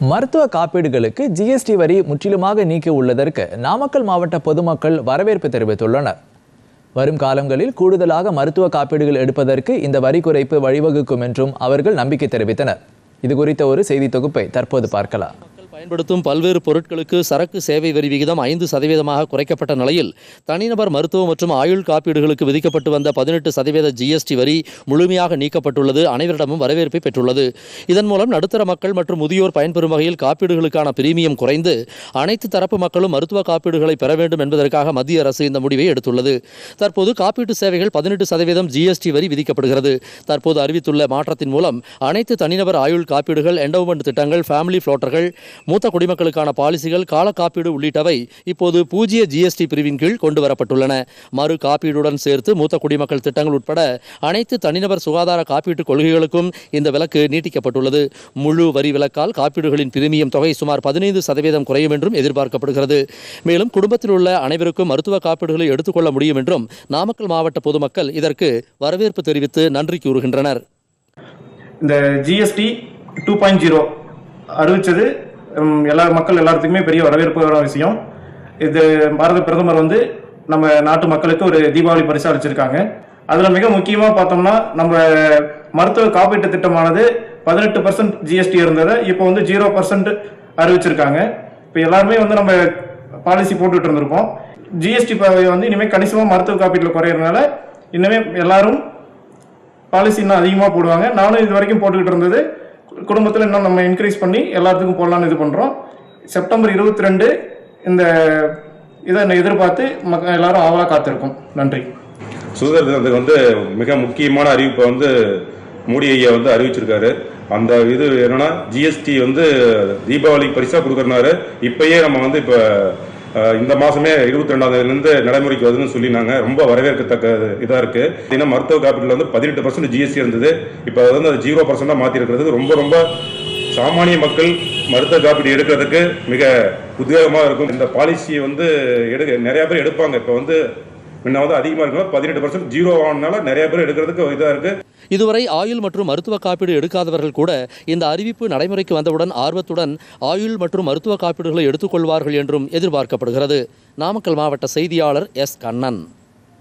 மருத்துவ காப்பீடுகளுக்கு ஜிஎஸ்டி வரி முற்றிலுமாக நீக்கி உள்ளதற்கு நாமக்கல் மாவட்ட பொதுமக்கள் வரவேற்பு தெரிவித்துள்ளனர். வரும் காலங்களில் கூடுதலாக மருத்துவ காப்பீடுகள் எடுப்பதற்கு இந்த வரி குறைப்பு வழிவகுக்கும் என்றும் அவர்கள் நம்பிக்கை தெரிவித்தனர். இது குறித்த ஒரு செய்தி தொகுப்பை தற்போது பார்க்கலாம். பயன்படுத்தும் பல்வேறு பொருட்களுக்கு சரக்கு சேவை வரி விகிதம் ஐந்து சதவீதமாக குறைக்கப்பட்ட நிலையில் தனிநபர் மருத்துவ மற்றும் ஆயுள் காப்பீடுகளுக்கு விதிக்கப்பட்டு வந்த பதினெட்டு சதவீத ஜிஎஸ்டி வரி முழுமையாக நீக்கப்பட்டுள்ளது. அனைவரிடமும் வரவேற்பை பெற்றுள்ளது. இதன் மூலம் நடுத்தர மக்கள் மற்றும் முதியோர் பயன்பெறும் வகையில் காப்பீடுகளுக்கான பிரீமியம் குறைந்து அனைத்து தரப்பு மக்களும் மருத்துவ காப்பீடுகளை பெற வேண்டும் என்பதற்காக மத்திய அரசு இந்த முடிவை எடுத்துள்ளது. தற்போது காப்பீட்டு சேவைகள் பதினெட்டு சதவீதம் ஜிஎஸ்டி வரி விதிக்கப்படுகிறது. தற்போது அறிவித்துள்ள மாற்றத்தின் மூலம் அனைத்து தனிநபர் ஆயுள் காப்பீடுகள் எண்டோமெண்ட் திட்டங்கள் ஃபேமிலி ஃப்ளோட்டர்கள் மூத்த குடிமக்களுக்கான பாலிசிகள் கால காப்பீடு உள்ளிட்டவை இப்போது பூஜ்ய ஜிஎஸ்டி பிரிவின் கீழ் கொண்டு வரப்பட்டுள்ளன மறு காப்பீடுடன் சேர்த்து மூத்த குடிமக்கள் திட்டங்கள் உட்பட அனைத்து தனிநபர் சுகாதார காப்பீட்டு கொள்கைகளுக்கும் இந்த விலக்கு நீட்டிக்கப்பட்டுள்ளது. முழு வரி விலக்கால் காப்பீடுகளின் பிரீமியம் தொகை சுமார் பதினைந்து சதவீதம் குறையும் என்றும் எதிர்பார்க்கப்படுகிறது. மேலும் குடும்பத்தில் உள்ள அனைவருக்கும் மருத்துவ காப்பீடுகளை எடுத்துக்கொள்ள முடியும் என்றும் நாமக்கல் மாவட்ட பொதுமக்கள் இதற்கு வரவேற்பு தெரிவித்து நன்றி கூறுகின்றனர். இந்த ஜிஎஸ்டி டூ பாயிண்ட் ஜீரோ அறிவித்தது எல்லா மக்கள் எல்லாத்துக்குமே பெரிய வரவேற்புகர விஷயம். இது பாரத பிரதமர் வந்து நம்ம நாட்டு மக்களுக்கு ஒரு தீபாவளி பரிசு அளிச்சிருக்காங்க. அதில் மிக முக்கியமாக பார்த்தோம்னா நம்ம மருத்துவ காப்பீட்டு திட்டமானது பதினெட்டு பர்சன்ட் ஜிஎஸ்டி இருந்ததை இப்போ வந்து ஜீரோ பர்சன்ட் அறிவிச்சிருக்காங்க. இப்போ எல்லாருமே வந்து நம்ம பாலிசி போட்டுட்டு இருந்திருக்கோம். ஜிஎஸ்டி வந்து இனிமேல் கணிசமாக மருத்துவ காப்பீட்டில் குறையறதுனால இன்னுமே எல்லாரும் பாலிசி இன்னும் அதிகமாக போடுவாங்க. நானும் இது வரைக்கும் போட்டுக்கிட்டு இருந்தது குடும்பத்தில் இன்னும் நம்ம இன்க்ரீஸ் பண்ணி எல்லாத்துக்கும் போடலாம்னு இது பண்ணுறோம் செப்டம்பர் இருபத்தி ரெண்டு இந்த இதை எதிர்பார்த்து மக்க எல்லாரும் ஆவலாக காத்திருக்கோம். நன்றி. சுதந்திர தினத்துக்கு வந்து மிக முக்கியமான அறிவிப்பை வந்து மோடி ஐயா வந்து அறிவிச்சிருக்காரு. அந்த இது என்னன்னா ஜிஎஸ்டி வந்து தீபாவளி பரிசா கொடுக்கறனாரு. இப்பயே நம்ம வந்து இப்போ இந்த மாசமே இருபத்தி ரெண்டாவதுலேருந்து நடைமுறைக்கு வருதுன்னு சொல்லினாங்க ரொம்ப வரவேற்கத்தக்க இதாக இருக்கு. ஏன்னா மருத்துவ காப்பீட்டில் வந்து பதினெட்டு பர்சன்ட் ஜிஎஸ்டி இருந்தது. இப்போ அது வந்து ஜீரோ பர்சன்டாக மாற்றிருக்கிறது ரொம்ப ரொம்ப சாமானிய மக்கள் மருத்துவ காப்பீடு எடுக்கிறதுக்கு மிக உத்வேகமாக இருக்கும். இந்த பாலிசியை வந்து எடுக்க நிறையா பேர் எடுப்பாங்க. இப்போ வந்து முன்ன வந்து அதிகமாக இருக்கும் பதினெட்டு பர்சன்ட் ஜீரோ ஆனதுனால நிறைய பேர் எடுக்கிறதுக்கு இதாக இருக்கு. இதுவரை ஆயுள் மற்றும் மருத்துவ காப்பீடு எடுக்காதவர்கள் கூட இந்த அறிவிப்பு நடைமுறைக்கு வந்தவுடன் ஆர்வத்துடன் ஆயுள் மற்றும் மருத்துவ காப்பீடுகளை எடுத்துக்கொள்வார்கள் என்றும் எதிர்பார்க்கப்படுகிறது. நாமக்கல் மாவட்ட செய்தியாளர் எஸ் கண்ணன்.